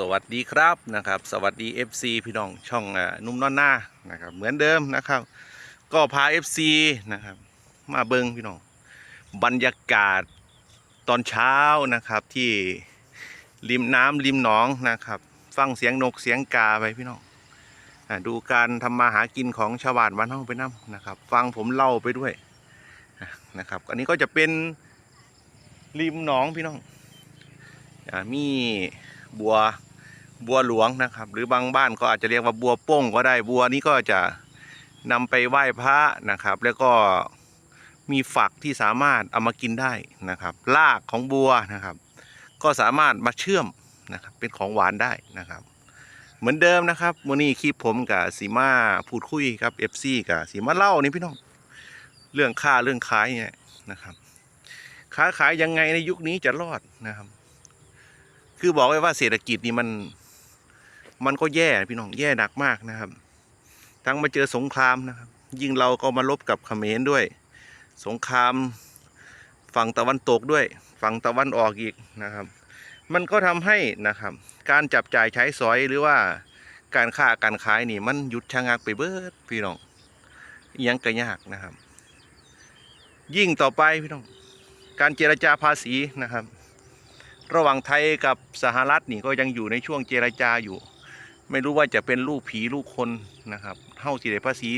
สวัสดีครับนะครับ สวัสดี FC พี่น้องช่องอนุ่มนอนหน้านะครับเหมือนเดิมนะครับ ก็พา FC นะครับมาเบิงพี่น้องบรรยากาศตอนเช้านะครับที่ริมน้ำริมหนองนะครับ ฟังเสียงนกเสียงกาไปพี่น้องอดูการทำมาหากินของชาวบ้านบ้านห้องไปน้ำนะครับ ฟังผมเล่าไปด้วยนะครับ อันนี้ก็จะเป็นริมหนองพี่น้องอมีบัว บัวหลวงนะครับ หรือบางบ้านก็อาจจะเรียกว่าบัวโป้งก็ได้บัวนี้ก็จะนำไปไหว้พระนะครับ แล้วก็มีฝักที่สามารถเอามากินได้นะครับรากของบัวนะครับ ก็สามารถมาเชื่อมนะครับเป็นของหวานได้นะครับ เหมือนเดิมนะครับวันนี้คลิปผมกับสีมาพูดคุยครับ FC กับสีมาเล่านี่พี่น้องเรื่องค่าเรื่องขายเนี่ยนะครับค้าขายยังไงในยุคนี้จะรอดนะครับ คือบอกไว้ว่าเศรษฐกิจนี่มัน มันก็แย่พี่น้องแย่หนักมากนะครับ ทั้งมาเจอสงครามนะครับ ยิ่งเราก็มาลบกับเขมรด้วย สงครามฝั่งตะวันตกด้วย ฝั่งตะวันออกอีกนะครับ มันก็ทำให้นะครับ การจับจ่ายใช้สอยหรือว่าการค้าการขายนี่มันหยุดชะงักไปเบิดพี่น้องอยังก็ยากนะครับ ยิ่งต่อไปพี่น้องการเจรจาภาษีนะครับ ระหว่างไทยกับสหรัฐนี่ก็ยังอยู่ในช่วงเจรจาอยู่ ไม่รู้ว่าจะเป็นลูกผีลูกคนนะครับเท่าสิได้ภาษี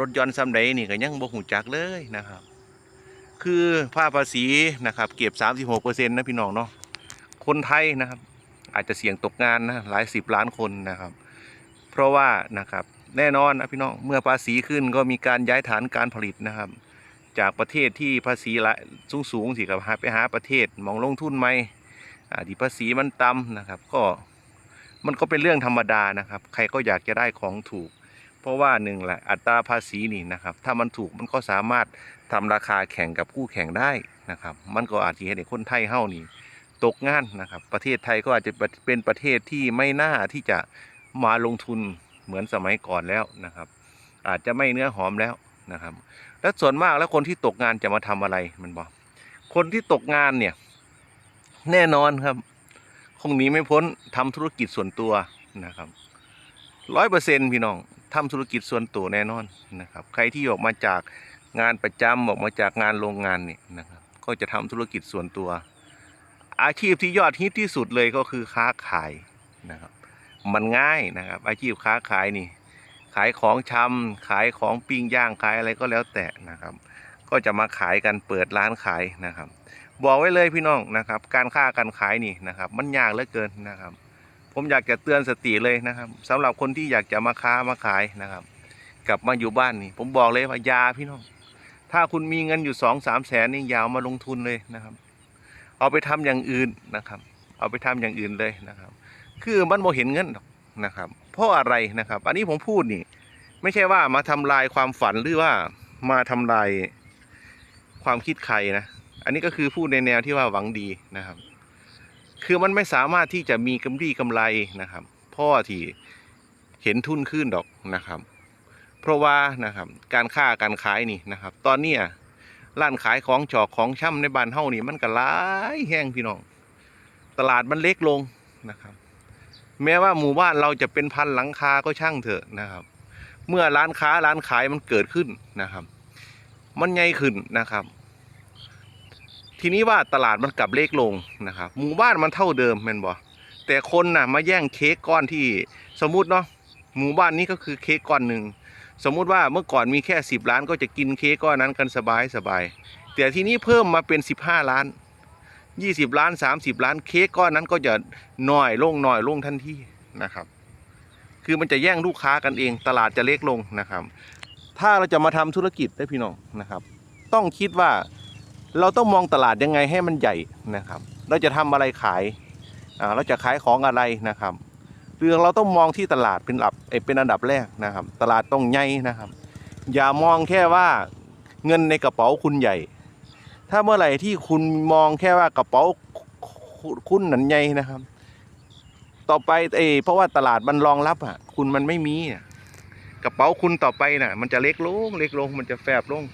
รถยนต์ซ้ำใดนี่ก็ยังบ่หูจักเลยนะครับ คือภาภาษีนะครับเก็บ 36%นะพี่น้องเนาะคนไทยนะครับ อาจจะเสี่ยงตกงานนะหลายสิบล้านคนนะครับ เพราะว่านะครับแน่นอนนะพี่น้องเมื่อภาษีขึ้นก็มีการย้ายฐานการผลิตนะครับ จากประเทศที่ภาษีละสูงสูงสิครับหาไปหาประเทศมองลงทุนไหมอ่าที่ภาษีมันต่ำนะครับ ก็ มันก็เป็นเรื่องธรรมดานะครับ ใครก็อยากจะได้ของถูก เพราะว่าหนึ่งแหละอัตราภาษีนี่นะครับ ถ้ามันถูกมันก็สามารถทำราคาแข่งกับคู่แข่งได้นะครับ มันก็อาจจะเห็นให้คนไทยเฮ้านี่ตกงานนะครับ ประเทศไทยก็อาจจะเป็นประเทศที่ไม่น่าที่จะมาลงทุนเหมือนสมัยก่อนแล้วนะครับ อาจจะไม่เนื้อหอมแล้วนะครับ แล้วส่วนมากแล้วคนที่ตกงานจะมาทำอะไรมันบอกคนที่ตกงานเนี่ย แน่นอนครับ คงหนีไม่พ้นทำธุรกิจส่วนตัวนะครับร้อยเปอร์เซ็นพี่น้องทำธุรกิจส่วนตัวแน่นอนนะครับ ใครที่ออกมาจากงานประจำออกมาจากงานโรงงานเนี่ยนะครับ ก็จะทำธุรกิจส่วนตัว อาชีพที่ยอดฮิตที่สุดเลยก็คือค้าขายนะครับ มันง่ายนะครับ อาชีพค้าขายนี่ขายของชำขายของปิ้งย่างขายอะไรก็แล้วแต่นะครับ ก็จะมาขายกันเปิดร้านขายนะครับ บอกไว้เลยพี่น้องนะครับ การค้าการขายนี่นะครับ มันยากเหลือเกินนะครับ ผมอยากจะเตือนสติเลยนะครับสำหรับคนที่อยากจะมาค้ามาขายนะครับ กลับมาอยู่บ้านนี่ ผมบอกเลยว่ายาพี่น้อง ถ้าคุณมีเงินอยู่สองสามแสนนี่ยาวมาลงทุนเลยนะครับ เอาไปทำอย่างอื่นนะครับ เอาไปทำอย่างอื่นเลยนะครับ คือมันโมเห็นเงินนะครับ เพราะอะไรนะครับ อันนี้ผมพูดนี่ ไม่ใช่ว่ามาทำลายความฝันหรือว่ามาทำลายความคิดใครนะ อันนี้ก็คือพูดในแนวที่ว่าหวังดีนะครับ คือมันไม่สามารถที่จะมีกำไรกำไรนะครับ พ่อที่เห็นทุนขึ้นดอกนะครับ เพราะว่านะครับการค้าการขายนี่นะครับ ตอนนี้ร้านขายของจอกของช่ำในบ้านเฮานี่มันก็หลายแห้งพี่น้อง ตลาดมันเล็กลงนะครับ แม้ว่าหมู่บ้านเราจะเป็นพันหลังคาก็ช่างเถอะนะครับ เมื่อร้านค้าร้านขายมันเกิดขึ้นนะครับ มันใหญ่ขึ้นนะครับ ทีนี้ว่าตลาดมันกลับเล็กลงนะครับ หมู่บ้านมันเท่าเดิมแม่นบ่แต่คนน่ะมาแย่งเค้กก้อนที่สมมุติเนาะหมู่บ้านนี้ก็คือเค้กก้อนหนึ่งสมมุติว่าเมื่อก่อนมีแค่สิบล้านก็จะกินเค้กก้อนนั้นกันสบายสบายแต่ทีนี้เพิ่มมาเป็นสิบห้าล้านยี่สิบล้านสามสิบล้านเค้กก้อนนั้นก็จะน้อยลงน้อยลงทันทีนะครับ คือมันจะแย่งลูกค้ากันเองตลาดจะเล็กลงนะครับ ถ้าเราจะมาทำธุรกิจได้พี่น้องนะครับ ต้องคิดว่า เราต้องมองตลาดยังไงให้มันใหญ่นะครับ เราจะทำอะไรขายเราจะขายของอะไรนะครับเรื่องเราต้องมองที่ตลาดเป็นหลับเป็นอันดับแรกนะครับ ตลาดต้องใหญ่นะครับ อย่ามองแค่ว่าเงินในกระเป๋าคุณใหญ่ ถ้าเมื่อไหร่ที่คุณมองแค่ว่ากระเป๋าคุณหนันใหญ่นะครับ ต่อไปเอเพราะว่าตลาดมันรองรับอะ คุณมันไม่มีกระเป๋าคุณต่อไปน่ะ มันจะเล็กลงเล็กลงมันจะแฟบลง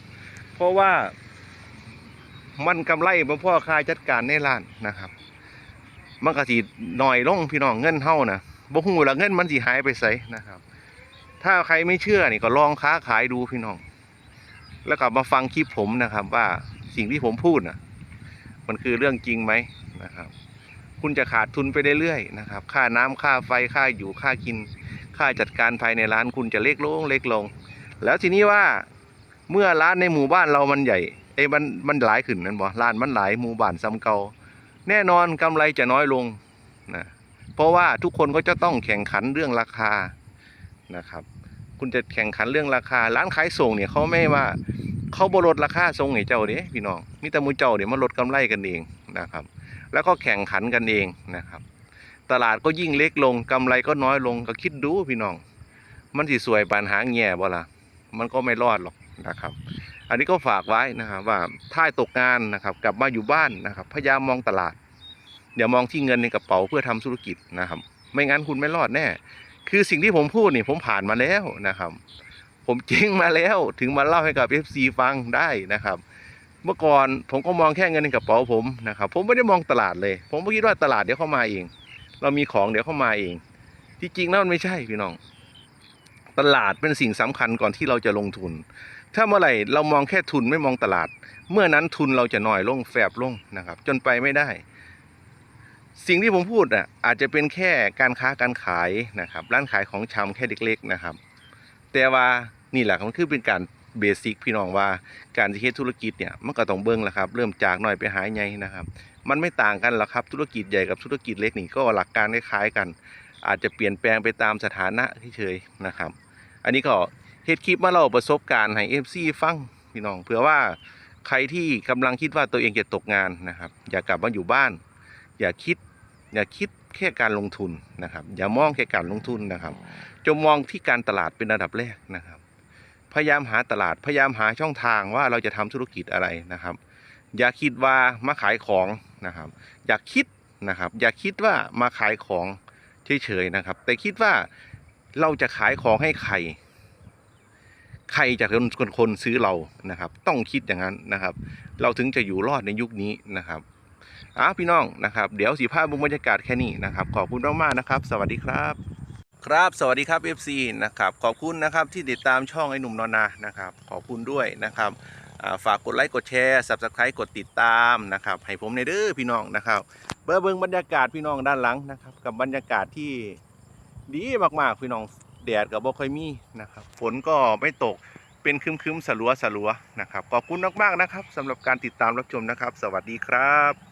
เพราะว่า มันกำไรมาพ่อค้าจัดการในร้านนะครับ มันก็สิน้อยลงพี่น้องเงินเฮานะบ่ฮู้ว่าเงินมันสิหายไปไสนะครับ ถ้าใครไม่เชื่อนี่ก็ลองค้าขายดูพี่น้อง แล้วก็มาฟังคลิปผมนะครับ ว่าสิ่งที่ผมพูดน่ะมันคือเรื่องจริงไหมนะครับ คุณจะขาดทุนไปเรื่อยๆนะครับ ค่าน้ำค่าไฟค่าอยู่ค่ากิน ค่าจัดการภายในร้านคุณจะเล็กลงเล็กลง แล้วทีนี้ว่าเมื่อร้านในหมู่บ้านเรามันใหญ่ เอ้มันมันหลายขึ้นนั่นบ่ร้านมันหลายหมู่บ้านซ้ำเก่าแน่นอนกำไรจะน้อยลงนะเพราะว่าทุกคนก็จะต้องแข่งขันเรื่องราคานะครับ คุณจะแข่งขันเรื่องราคา ร้านขายส่งเนี่ยเขาไม่ว่าเขาบลดราคาส่งให้เจ้าเด้พี่น้องมีแต่หมูเจ้าเดี๋ยวมาลดกำไรกันเองนะครับ แล้วก็แข่งขันกันเองนะครับ ตลาดก็ยิ่งเล็กลงกำไรก็น้อยลงก็คิดดูพี่น้อง มันสิสวยปานหาแง่บ่ละมันก็ไม่รอดหรอกนะครับ อันนี้ก็ฝากไว้นะครับว่าถ้าตกงานนะครับกลับมาอยู่บ้านนะครับพยายามมองตลาดอย่ามองที่เงินในกระเป๋าเพื่อทำธุรกิจนะครับ ไม่งั้นคุณไม่รอดแน่ คือสิ่งที่ผมพูดนี่ผมผ่านมาแล้วนะครับ ผมเจ๊งมาแล้วถึงมาเล่าให้กับ FC ฟังได้นะครับ เมื่อก่อนผมก็มองแค่เงินในกระเป๋าผมนะครับ ผมไม่ได้มองตลาดเลย ผมก็คิดว่าตลาดเดี๋ยวเข้ามาเอง เรามีของเดี๋ยวเข้ามาเองที่จริงแล้วมันไม่ใช่พี่น้อง ตลาดเป็นสิ่งสำคัญก่อนที่เราจะลงทุน ถ้าเมื่อไหร่เรามองแค่ทุนไม่มองตลาด เมื่อนั้นทุนเราจะน้อยลงแฝบลงนะครับ จนไปไม่ได้ สิ่งที่ผมพูดอะอาจจะเป็นแค่การค้าการขายนะครับ ร้านขายของชำแค่เล็กๆนะครับ แต่ว่านี่แหละมันคือเป็นการเบสิกพี่น้องว่าการที่เฮ็ดธุรกิจเนี่ยมันก็ต้องเบิ่งแหละครับ เริ่มจากหน้อยไปหาใหญ่นะครับ มันไม่ต่างกันหรอกครับธุรกิจใหญ่กับธุรกิจเล็กนี่ก็หลักการคล้ายๆกัน อาจจะเปลี่ยนแปลงไปตามสถานะเฉยๆนะครับ อันนี้ก็ เฮ็ดคลิปมาเล่าประสบการณ์ให้ FC ฟังพี่น้องเผื่อว่าใครที่กำลังคิดว่าตัวเองจะตกงานนะครับ อย่ากลับมาอยู่บ้าน อย่าคิด อย่าคิดแค่การลงทุนนะครับ อย่ามองแค่การลงทุนนะครับจงมองที่การตลาดเป็นอันดับแรกนะครับ พยายามหาตลาดพยายามหาช่องทางว่าเราจะทำธุรกิจอะไรนะครับ อย่าคิดว่ามาขายของนะครับ อย่าคิดนะครับ อย่าคิดว่ามาขายของเฉยๆนะครับ แต่คิดว่าเราจะขายของให้ใคร ใครจะเป็นคนคนซื้อเรานะครับ ต้องคิดอย่างนั้นนะครับ เราถึงจะอยู่รอดในยุคนี้นะครับอ้าพี่น้องนะครับ เดี๋ยวสีภาพบุบรรยากาศแค่นี้นะครับ ขอบคุณมากๆนะครับ สวัสดีครับครับ สวัสดีครับ FC นะครับ ขอบคุณนะครับที่ติดตามช่องไอ้หนุ่มนอนนานะครับ ขอบคุณด้วยนะครับฝากกดไลค์กดแชร์ Subscribe กดติดตามนะครับ ให้ผมในเด้อพี่น้องนะครับเบิ่งเบิงบรรยากาศพี่น้องด้านหลังนะครับ กับบรรยากาศที่ดีมากๆพี่น้อง แดดก็บ่ค่อยมีนะครับฝนก็ไม่ตกเป็นครึมๆสลัวสลัวๆนะครับขอบคุณมากๆนะครับสำหรับการติดตามรับชมนะครับ สวัสดีครับ